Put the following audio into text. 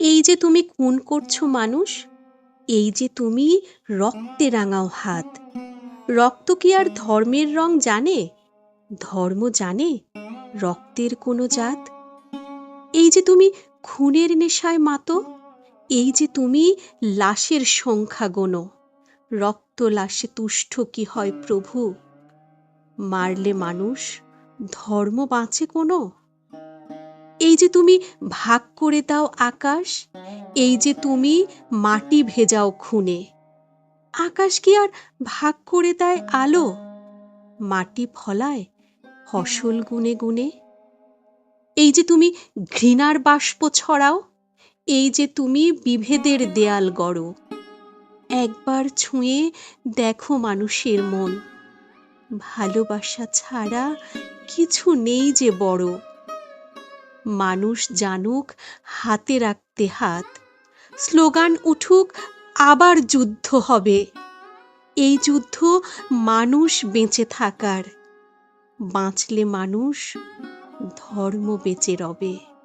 এই যে তুমি খুন করছ মানুষ, এই যে তুমি রক্তে রাঙাও হাত। রক্ত কি আর ধর্মের রং জানে? ধর্ম জানে রক্তের কোনো জাত? এই যে তুমি খুনের নেশায় মাতো, এই যে তুমি লাশের সংখ্যা গোনো, রক্ত লাশে তুষ্ট কি হয় প্রভু? মারলে মানুষ ধর্ম বাঁচে কোনো? এই যে তুমি ভাগ করে দাও আকাশ, এই যে তুমি মাটি ভেজাও খুনে। আকাশ কি আর ভাগ করে দেয় আলো? মাটি ফলায় ফসল গুনে গুনে। এই যে তুমি ঘৃণার বাষ্প ছড়াও, এই যে তুমি বিভেদের দেয়াল গড়ো। একবার ছুঁয়ে দেখো মানুষের মন। ভালোবাসা ছাড়া কিছু নেই যে বড়। মানুষ জানুক, হাতে রাখতে হাত। স্লোগান উঠুক, আবার যুদ্ধ হবে। এই যুদ্ধ মানুষ বেঁচে থাকার। বাঁচলে মানুষ ধর্ম বেঁচে রবে।